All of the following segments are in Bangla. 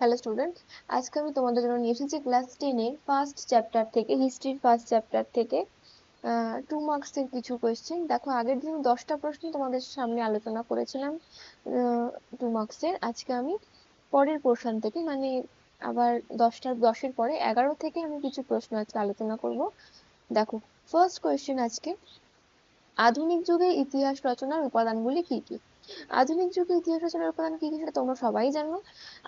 হ্যালো স্টুডেন্ট আজকে আমি তোমাদের জন্য নিয়ে এসেছি ক্লাস টেনের ফার্স্ট চ্যাপ্টার থেকে হিস্ট্রির ফার্স্ট চ্যাপ্টার থেকে টু মার্কসের কিছু কোয়েশ্চেন দেখো, আগের দিন দশটা প্রশ্ন তোমাদের সামনে আলোচনা করেছিলাম টু মার্কসের আজকে আমি পরের পোর্শন থেকে মানে আবার দশটার দশের পরে এগারো থেকে আমি কিছু প্রশ্ন আজকে আলোচনা করব। দেখো ফার্স্ট কোয়েশ্চেন আজকে, আধুনিক যুগে ইতিহাস রচনার উপাদানগুলি কি কি? আধুনিক যুগে ইতিহাস রচনার উপাদান কি কি সেটা তোমরা সবাই জানো।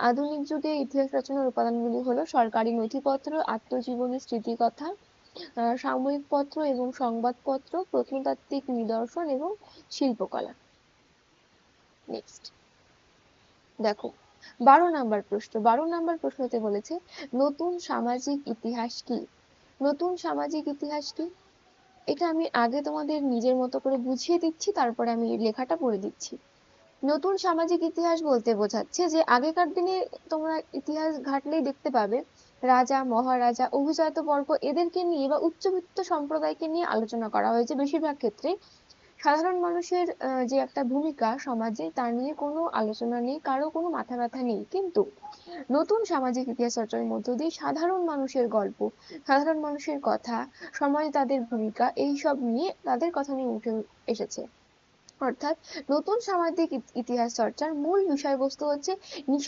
আধুনিক যুগে ইতিহাস রচনার উপাদানগুলি হলো সরকারি নথিপত্র, আত্মজীবনী, স্মৃতিকথা সাময়িক পত্র এবং সংবাদপত্র, প্রত্নতাত্ত্বিক নিদর্শন এবং শিল্পকলা। নেক্সট দেখো, বারো নাম্বার প্রশ্ন। বারো নাম্বার প্রশ্নতে বলেছে, নতুন সামাজিক ইতিহাস কি? নতুন সামাজিক ইতিহাস কি? এটা আমি আগে তোমাদের নিজের মতো করে বুঝিয়ে দিচ্ছি, তারপরে আমি লেখাটা পড়ে দিচ্ছি। নতুন সামাজিক ইতিহাস বলতে বোঝাচ্ছে যে, আগেকার দিনে তোমরা ইতিহাস ঘাটলেই দেখতে পাবে, রাজা, মহারাজা, অভিজাত বর্গ এদেরকে নিয়ে বা উচ্চবিত্ত সম্প্রদায়কে নিয়ে আলোচনা করা হয়েছে বেশিরভাগ ক্ষেত্রে সাধারণ মানুষের যে একটা ভূমিকা সমাজে তা নিয়ে কোনো আলোচনা নেই, কারও কোনো মাথা ব্যথা নেই। কিন্তু নতুন সামাজিক ইতিহাস চর্চার মধ্য দিয়ে সাধারণ মানুষের গল্প, সাধারণ মানুষের কথা, সমাজে তাদের ভূমিকা, এই সব নিয়ে তাদের কথা নিয়ে উঠে এসেছে। অর্থাৎ নতুন সামাজিক ইতিহাস চর্চার মূল বিষয়বস্তু হচ্ছে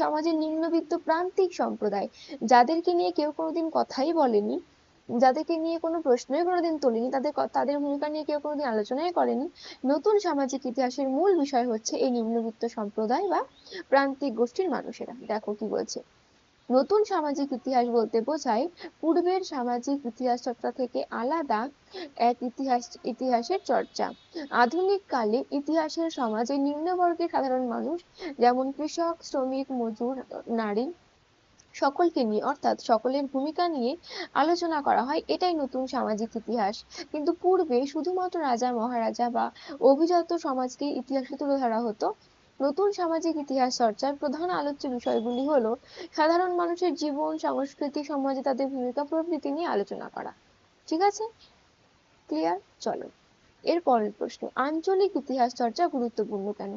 সমাজের নিম্নবিত্ত প্রান্তিক সম্প্রদায়। যাদেরকে নিয়ে কেউ কোনোদিন কথাই বলেনি যাদেরকে নিয়ে কোনো প্রশ্নই কোনোদিন তোলেনি, তাদের তাদের ভূমিকা নিয়ে কেউ কোনোদিন আলোচনাই করেনি। নতুন সামাজিক ইতিহাসের মূল বিষয় হচ্ছে এই নিম্নবিত্ত সম্প্রদায় বা প্রান্তিক গোষ্ঠীর মানুষেরা। দেখো কি বলছে। নতুন সামাজিক ইতিহাস বলতে বোঝায় পূর্বের সামাজিক ইতিহাস চর্চা থেকে আলাদা এক ইতিহাস, ইতিহাসের চর্চা। আধুনিক কালে ইতিহাসের সমাজে নিম্নবর্গের সাধারণ মানুষ যেমন কৃষক, শ্রমিক, মজুর, নারী সকলকে নিয়ে, অর্থাৎ সকলের ভূমিকা নিয়ে আলোচনা করা হয়। এটাই নতুন সামাজিক ইতিহাস। কিন্তু পূর্বে শুধুমাত্র রাজা, মহারাজা বা অভিজাত সমাজকে ইতিহাসে তুলে ধরা হতো। নতুন সামাজিক ইতিহাস চর্চার প্রধান আলোচ্য বিষয়গুলি হলো, সাধারণ মানুষের জীবন, সংস্কৃতি, সমাজে তাদের ভূমিকা প্রভৃতি নিয়ে আলোচনা করা। ঠিক আছে? ক্লিয়ার? চলো। এর পরের প্রশ্ন, আঞ্চলিক ইতিহাস চর্চা গুরুত্বপূর্ণ কেন?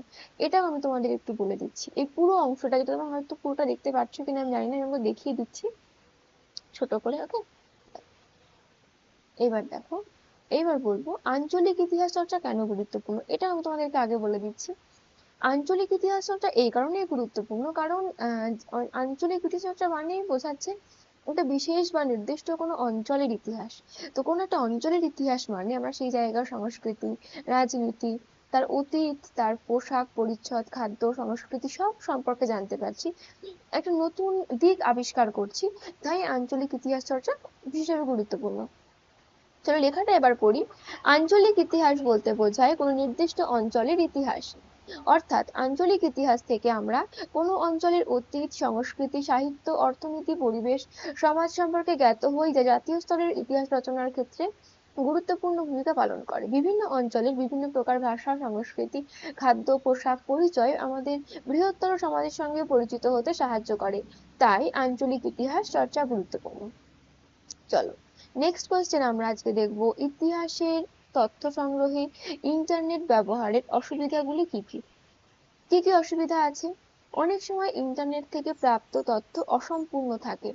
এটাও আমি তোমাদের একটু বলে দিচ্ছি। এই পুরো অংশটা তোমরা হয়তো পুরোটা দেখতে পাচ্ছ কিনা আমি জানি না, আমি দেখিয়ে দিচ্ছি। ছোট করে, ওকে? এবার দেখো, এবার বলব, আঞ্চলিক ইতিহাস চর্চা কেন গুরুত্বপূর্ণ? এটা আমি তোমাদেরকে আগে বলে দিচ্ছি। আঞ্চলিক ইতিহাস চর্চা এই কারণেই গুরুত্বপূর্ণ, কারণ আঞ্চলিক ইতিহাস চর্চা মানেই বোঝাচ্ছে ওটা বিশেষ বা নির্দিষ্ট কোনো অঞ্চলের ইতিহাস। তো কোনো একটা অঞ্চলের ইতিহাস মানে আমরা সেই জায়গার সংস্কৃতি, রাজনীতি, তার অতীত, তার পোশাক, পরিচ্ছদ, খাদ্য, সংস্কৃতি সব সম্পর্কে জানতে পারছি। একটা নতুন দিক আবিষ্কার করছি, তাই আঞ্চলিক ইতিহাস চর্চা বিশেষভাবে গুরুত্বপূর্ণ। চলো লেখাটা এবার পড়ি। আঞ্চলিক ইতিহাস বলতে বোঝায় কোনো নির্দিষ্ট অঞ্চলের ইতিহাস। অর্থাৎ আঞ্চলিক ইতিহাস থেকে আমরা কোনো অঞ্চলের অতীত, সংস্কৃতি, সাহিত্য, অর্থনীতি, পরিবেশ, সমাজ সম্পর্কে জ্ঞাত হই যা জাতীয় স্তরের ইতিহাস রচনার ক্ষেত্রে গুরুত্বপূর্ণ ভূমিকা পালন করে। বিভিন্ন অঞ্চলের বিভিন্ন প্রকার ভাষা, সংস্কৃতি, খাদ্য, পোশাক, পরিচয় আমাদের বৃহত্তর সমাজের সঙ্গে পরিচিত হতে সাহায্য করে। তাই আঞ্চলিক ইতিহাস চর্চা গুরুত্বপূর্ণ। চলো নেক্সট কোয়েশ্চেন আমরা আজকে দেখব ইতিহাসের তথ্য সংগ্রহে ইন্টারনেট ব্যবহারের অসুবিধাগুলি কি কি? কি কি অসুবিধা আছে? অনেক সময় ইন্টারনেট থেকে প্রাপ্ত তথ্য অসম্পূর্ণ থাকে।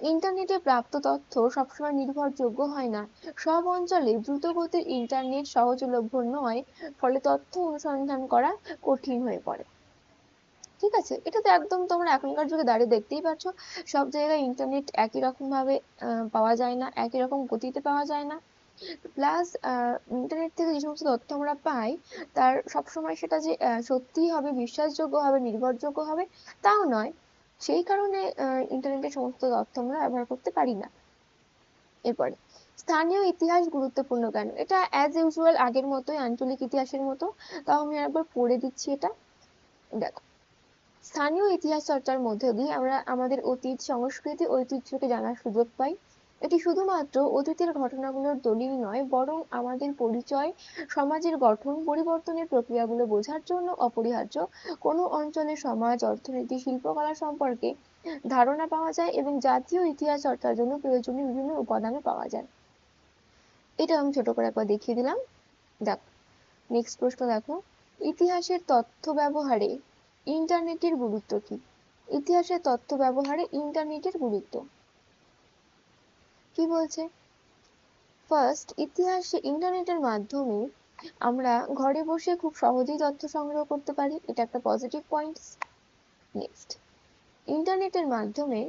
ইন্টারনেটে প্রাপ্ত তথ্য সবসময় নির্ভরযোগ্য হয় না। সব অঞ্চলে দ্রুতগতির ইন্টারনেট সহজলভ্য নয়, ফলে তথ্য অনুসন্ধান করা কঠিন হয়ে পড়ে। ঠিক আছে, এটা তো একদম তোমরা এখনকার যুগে দাঁড়িয়ে দেখতেই পাচ্ছ। সব জায়গায় ইন্টারনেট একই রকম ভাবে পাওয়া যায় না, একই রকম গতিতে পাওয়া যায় না। প্লাস ইন্টারনেট থেকে যে সমস্ত তথ্য আমরা পাই, তার সবসময় সেটা যে সত্যিই হবে, বিশ্বাসযোগ্য হবে, নির্ভরযোগ্য হবে, তাও নয়। সেই কারণে ইন্টারনেটের সমস্ত তথ্য আমরা ব্যবহার করতে পারি না। এরপরে, স্থানীয় ইতিহাস গুরুত্বপূর্ণ কেন? এটা অ্যাজ ইউজুয়াল আগের মতোই, আঞ্চলিক ইতিহাসের মতো। তাও আমি একবার পড়ে দিচ্ছি এটা। দেখো, স্থানীয় ইতিহাস চর্চার মধ্যে দিয়ে আমরা আমাদের অতীত, সংস্কৃতি, ঐতিহ্যকে জানার সুযোগ পাই। এটি শুধুমাত্র অতীতের ঘটনাগুলোর দলিল নয়, বরং আমাদের পরিচয়, সমাজের গঠন, পরিবর্তনের প্রক্রিয়াগুলো বোঝার জন্য অপরিহার্য। কোনো অঞ্চলের সমাজ, অর্থনীতি, শিল্পকলা সম্পর্কে ধারণা পাওয়া যায় এবং জাতীয় ইতিহাস চর্চার জন্য প্রয়োজনীয় বিভিন্ন উপাদানও পাওয়া যায়। এটা আমি ছোট করে একবার দেখিয়ে দিলাম। দেখো নেক্সট প্রশ্ন দেখো। ইতিহাসের তথ্য ব্যবহারে ইন্টারনেটের গুরুত্ব কি? ইতিহাসের তথ্য ব্যবহারে ইন্টারনেটের গুরুত্ব। কি বলছে? ফার্স্ট ইতিহাসে ইন্টারনেটের মাধ্যমে আমরা ঘরে বসে খুব সহজেই তথ্য সংগ্রহ করতে পারি। এটা একটা পজিটিভ পয়েন্ট নেক্সট ইন্টারনেটের মাধ্যমে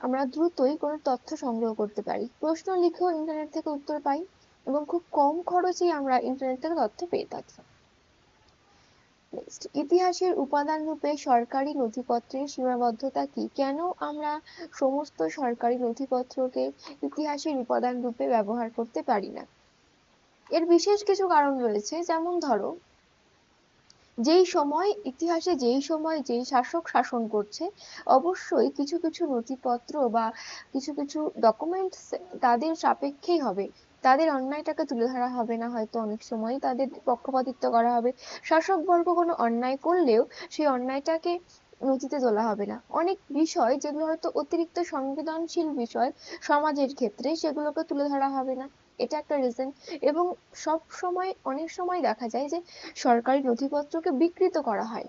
আমরা দ্রুতই কোনো তথ্য সংগ্রহ করতে পারি। প্রশ্ন লিখেও ইন্টারনেট থেকে উত্তর পাই এবং খুব কম খরচেই আমরা ইন্টারনেট থেকে তথ্য পেয়ে থাকি। নেক্সট ইতিহাসের উপাদান রূপে সরকারি নথিপত্রের সীমাবদ্ধতা কি? কেন আমরা সমস্ত সরকারি নথিপত্রকে ইতিহাসের উপাদান রূপে ব্যবহার করতে পারি না? এর বিশেষ কিছু কারণ রয়েছে। যেমন ধরো, যেই সময়, ইতিহাসে যেই সময় যেই শাসক শাসন করছে, অবশ্যই কিছু কিছু নথিপত্র বা কিছু কিছু ডকুমেন্টস তাদের সাপেক্ষেই হবে। তাদের অন্যায়টাকে তুলে ধরা হবে না হয়তো অনেক সময়। তাদের পক্ষপাতিত্ব করা হবে। শাসক বর্গ কোনো অন্যায় করলেও সেই অন্যায়টাকে নথিতে তোলা হবে না। অনেক বিষয় যেগুলো হয়তো অতিরিক্ত সংবেদনশীল বিষয় সমাজের ক্ষেত্রে সেগুলোকে তুলে ধরা হবে না। এটা একটা রিজন এবং সব সময়, অনেক সময় দেখা যায় যে সরকারি নথিপত্রকে বিকৃত করা হয়।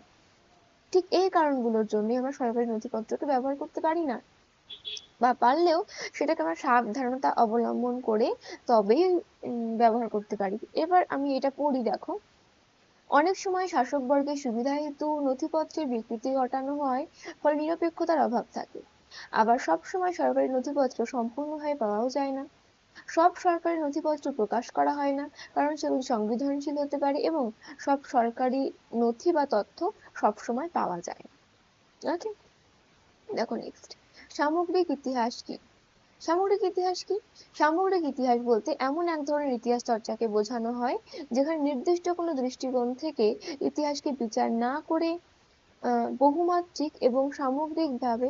ঠিক এই কারণগুলোর জন্যই আমরা সরকারি নথিপত্রকে ব্যবহার করতে পারি না। বা পারলেও সেটাকে আমরা সাবধানতা অবলম্বন করে তবেই ব্যবহার করতে পারি। এবার আমি এটা পড়ি, দেখো। অনেক সময় শাসক বর্গের সুবিধা হেতু নথিপত্রের বিকৃতি ঘটানো হয়, ফলে নিরপেক্ষতার অভাব থাকে। আবার সব সময় সরকারি নথিপত্র সম্পূর্ণভাবে পাওয়াও যায় না। সব সরকারি নথিপত্র প্রকাশ করা হয় না, কারণ সেগুলি সংবেদনশীল হতে পারে এবং সব সরকারি নথি বা তথ্য সবসময় পাওয়া যায় না। ওকে দেখো নেক্সট সামগ্রিক ইতিহাস কি? সামগ্রিক ইতিহাস কি? সামগ্রিক ইতিহাস বলতে এমন এক ধরনের ইতিহাস চর্চাকে বোঝানো হয়, যেখানে নির্দিষ্ট কোনো দৃষ্টিকোণ থেকে ইতিহাসকে বিচার না করে বহুমাত্রিক এবং সামগ্রিকভাবে,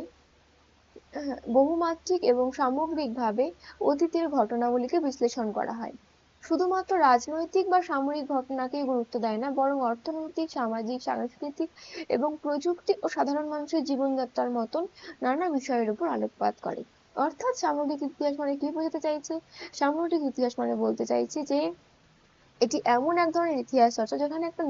বহুমাত্রিক এবং সামগ্রিকভাবে অতীতের ঘটনাবলীকে বিশ্লেষণ করা হয়। শুধুমাত্র রাজনৈতিক বা সামরিক ঘটনাকেই গুরুত্ব দেয় না, বরং অর্থনৈতিক, সামাজিক, সাংস্কৃতিক এবং প্রযুক্তি ও সাধারণ মানুষের জীবনযাত্রার মতন নানা বিষয়ের উপর আলোকপাত করে। অর্থাৎ সামগ্রিক ইতিহাস মানে কি বোঝাতে চাইছে? সামগ্রিক ইতিহাস মানে বলতে চাইছে যে এটি এমন এক ধরনের ইতিহাস চর্চা যেখানে একটা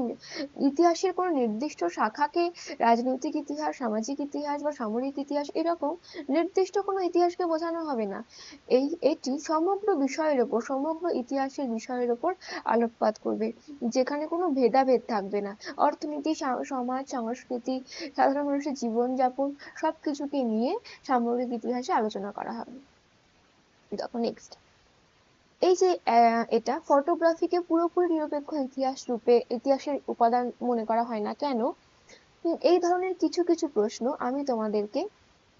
ইতিহাসের কোনো নির্দিষ্ট শাখাকে রাজনৈতিক ইতিহাস, সামাজিক ইতিহাস বা সামরিক ইতিহাস এরকম নির্দিষ্ট কোনো ইতিহাসকে বোঝানো হবে না। এই, এটি সমগ্র বিষয়ের ওপর, সমগ্র ইতিহাসের বিষয়ের ওপর আলোকপাত করবে, যেখানে কোনো ভেদাভেদ থাকবে না। অর্থনীতি সমাজ, সংস্কৃতি, সাধারণ মানুষের জীবনযাপন সবকিছুকে নিয়ে সামগ্রিক ইতিহাসে আলোচনা করা হবে। দেখো নেক্সট এই যে এটা ফটোগ্রাফিকে পুরোপুরি নিরপেক্ষ ইতিহাস রূপে, ইতিহাসের উপাদান মনে করা হয় না কেন? এই ধরনের কিছু কিছু প্রশ্ন আমি তোমাদেরকে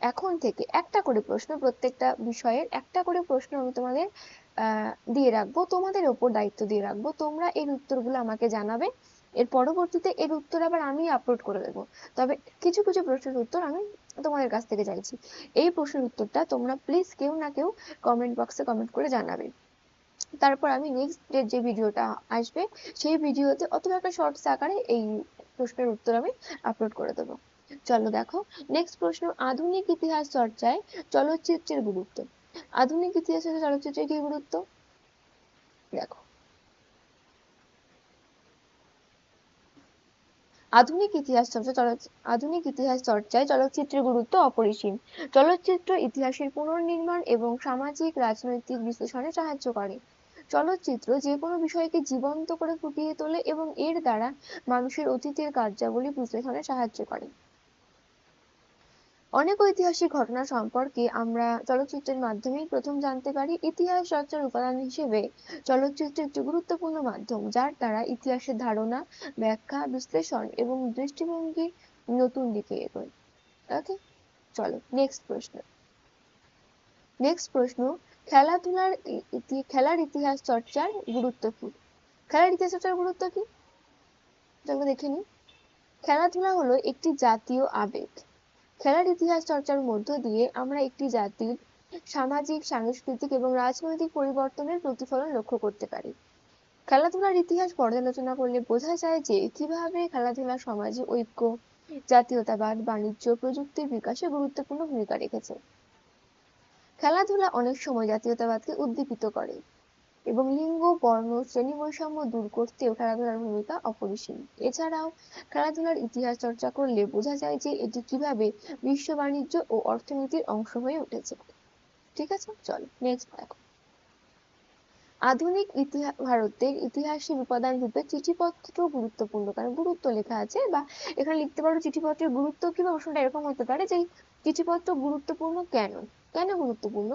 এখন থেকে একটা করে প্রশ্ন, প্রত্যেকটা বিষয়ের একটা করে প্রশ্ন আমি তোমাদের দিয়ে রাখব, তোমাদের ওপর দায়িত্ব দিয়ে রাখব। তোমরা এর উত্তরগুলো আমাকে জানাবে। এর পরবর্তীতে এর উত্তর আবার আমি আপলোড করে দেবো। তবে কিছু কিছু প্রশ্নের উত্তর আমি তোমাদের কাছ থেকে চাইছি। এই প্রশ্নের উত্তরটা তোমরা প্লিজ কেউ না কেউ কমেন্ট বক্সে কমেন্ট করে জানাবে। তারপর আমি নেক্সট যে ভিডিওটা আসবে, সেই ভিডিওতে অথবা একটা শর্টস আকারে এই প্রশ্নের উত্তর আমি আপলোড করে দেবো। চলো দেখো নেক্সট প্রশ্ন, আধুনিক ইতিহাস চর্চায় চলচ্চিত্রের গুরুত্ব। আধুনিক ইতিহাসে চলচ্চিত্রের কি গুরুত্ব? দেখো। আধুনিক ইতিহাস চর্চা আধুনিক ইতিহাস চর্চায় চলচ্চিত্রের গুরুত্ব অপরিসীম। চলচ্চিত্র ইতিহাসের পুনর্নির্মাণ এবং সামাজিক, রাজনৈতিক বিশ্লেষণে সাহায্য করে। চলচ্চিত্র যে কোনো বিষয়কে জীবন্ত করে ফুটিয়ে তোলে এবং এর দ্বারা মানুষের অতীতের কার্যাবলী বিশ্লেষণে সাহায্য করে। অনেক ঐতিহাসিক ঘটনা সম্পর্কে আমরা চলচ্চিত্রের মাধ্যমেই প্রথম জানতে পারি ইতিহাস চর্চার উপাদান হিসেবে চলচ্চিত্র একটি গুরুত্বপূর্ণ মাধ্যম, যার দ্বারা ইতিহাসের ধারণা, ব্যাখ্যা, বিশ্লেষণ এবং দৃষ্টিভঙ্গি নতুন দিকে এগোয়। ওকে চলো নেক্সট প্রশ্ন। নেক্সট প্রশ্ন খেলাধুলার খেলার ইতিহাস চর্চার গুরুত্ব কি খেলার ইতিহাস চর্চার গুরুত্ব কি? চলো দেখে নিই খেলাধুলা হলো একটি জাতীয় আবেগ। খেলার ইতিহাস চর্চার মধ্য দিয়ে আমরা একটি জাতির সামাজিক, সাংস্কৃতিক এবং রাজনৈতিক পরিবর্তনের প্রতিফলন লক্ষ্য করতে পারি। খেলাধুলার ইতিহাস পর্যালোচনা করলে বোঝা যায় যে কীভাবে খেলাধুলা সমাজে ঐক্য, জাতীয়তাবাদ, বাণিজ্য, প্রযুক্তির বিকাশে গুরুত্বপূর্ণ ভূমিকা রেখেছে। খেলাধুলা অনেক সময় জাতীয়তাবাদকে উদ্দীপিত করে এবং লিঙ্গ, বর্ণ শ্রেণি বৈষম্য দূর করতেও খেলাধুলার ভূমিকা অপরিসীম। এছাড়াও খেলাধুলার ইতিহাস চর্চা করলে বোঝা যায় যে এটি কীভাবে বিশ্ব বাণিজ্য ও অর্থনীতির অংশ হয়ে উঠেছে। ঠিক আছে, চলো নেক্সট দেখো। আধুনিক ইতিহাস ভারতের ইতিহাসের উপাদান রূপে চিঠিপত্র গুরুত্বপূর্ণ। কারণ গুরুত্ব লেখা আছে বা এখানে লিখতে পারো চিঠিপত্রের গুরুত্ব কিংবা প্রশ্নটা এরকম হতে পারে যে চিঠিপত্র গুরুত্বপূর্ণ কেন? কেন গুরুত্বপূর্ণ?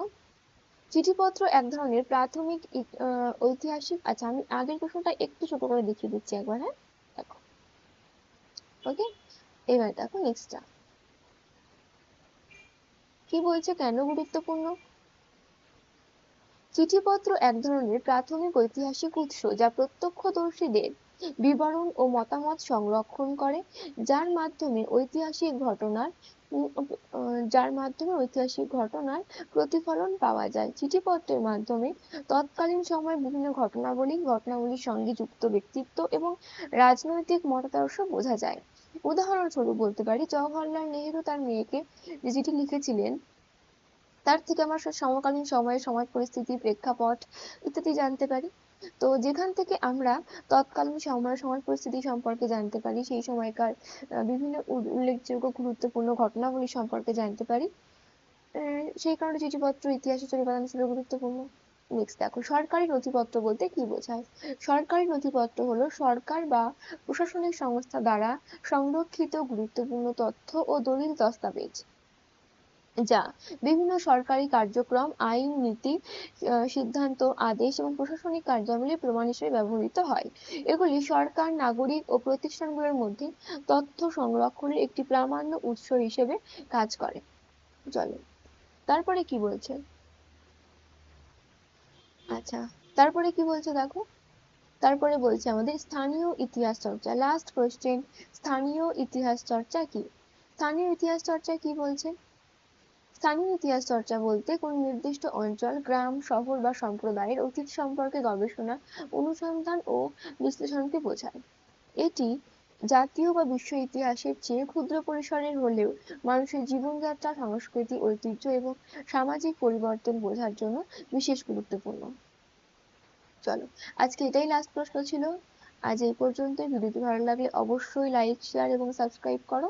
চিঠিপত্র এক ধরনের প্রাথমিক ঐতিহাসিক আচ্ছা আমি আগের প্রশ্নটা একটু ছোট করে দেখিয়ে দিচ্ছি একবার হ্যাঁ? দেখো। ওকে? এবার দেখো নেক্সটটা কি বলছে কেন গুরুত্বপূর্ণ? চিঠিপত্র এক ধরনের প্রাথমিক ঐতিহাসিক উৎস যা প্রত্যক্ষদর্শীদের বিবরণ ও মতামত সংরক্ষণ করে, যার মাধ্যমে ঐতিহাসিক ঘটনার যার মাধ্যমে ঐতিহাসিক ঘটনার প্রতিফলন পাওয়া যায়। চিঠিপত্রের মাধ্যমে তৎকালীন সময়ে বিভিন্ন ঘটনাবলী, ঘটনাবলীর সঙ্গে যুক্ত ব্যক্তিত্ব এবং রাজনৈতিক মতাদর্শ বোঝা যায়। উদাহরণস্বরূপ বলতে পারি, জওহরলাল নেহেরু তার মেয়েকে যে চিঠি লিখেছিলেন তার থেকে আমরা সমকালীন সময়ের সমাজ পরিস্থিতি, প্রেক্ষাপট ইত্যাদি জানতে পারি। তো যেখান থেকে আমরা তৎকালীন সময়ের সমাজ পরিস্থিতি সম্পর্কে জানতে পারি, সেই সময়কার বিভিন্ন উল্লেখযোগ্য গুরুত্বপূর্ণ ঘটনাবলী সম্পর্কে জানতে পারি। সেই কারণে চিঠিপত্র, ইতিহাসে উপাদান ছিল গুরুত্বপূর্ণ। নেক্সট দেখো, সরকারি নথিপত্র বলতে কি বোঝায়? সরকারি নথিপত্র হলো সরকার বা প্রশাসনিক সংস্থা দ্বারা সংরক্ষিত গুরুত্বপূর্ণ তথ্য ও দলিল দস্তাবেজ। যা বিভিন্ন সরকারি কার্যক্রম, আইন, নীতি সিদ্ধান্ত, আদেশ এবং প্রশাসনিক কার্যাবলীর প্রমাণ হিসেবে ব্যবহৃত হয়। এগুলি সরকার, নাগরিক ও প্রতিষ্ঠানগুলোর মধ্যে তথ্য সংরক্ষণের একটি প্রামাণ্য উৎস হিসেবে কাজ করে। চলো, তারপরে কি বলছে? আচ্ছা তারপরে কি বলছে দেখো? তারপরে বলছে আমাদের স্থানীয় ইতিহাস চর্চা। লাস্ট কোয়েশ্চেন স্থানীয় ইতিহাস চর্চা কি? স্থানীয় ইতিহাস চর্চা কি বলছে? স্থানীয় ইতিহাস চর্চা বলতে কোন নির্দিষ্ট অঞ্চল, গ্রাম, শহর বা সম্প্রদায়ের অতীত সম্পর্কে গবেষণা, অনুসন্ধান ও বিশ্লেষণকে বোঝায়। এটি জাতীয় বা বিশ্ব ইতিহাসের চেয়ে ক্ষুদ্র পরিসরের হলেও মানুষের জীবনযাত্রা, সংস্কৃতি, ঐতিহ্য এবং সামাজিক পরিবর্তন বোঝার জন্য বিশেষ গুরুত্বপূর্ণ। চলো, আজকে এটাই লাস্ট প্রশ্ন ছিল। আজ এই পর্যন্তই। ভিডিওটি ভালো লাগলে অবশ্যই লাইক শেয়ার এবং সাবস্ক্রাইব করো।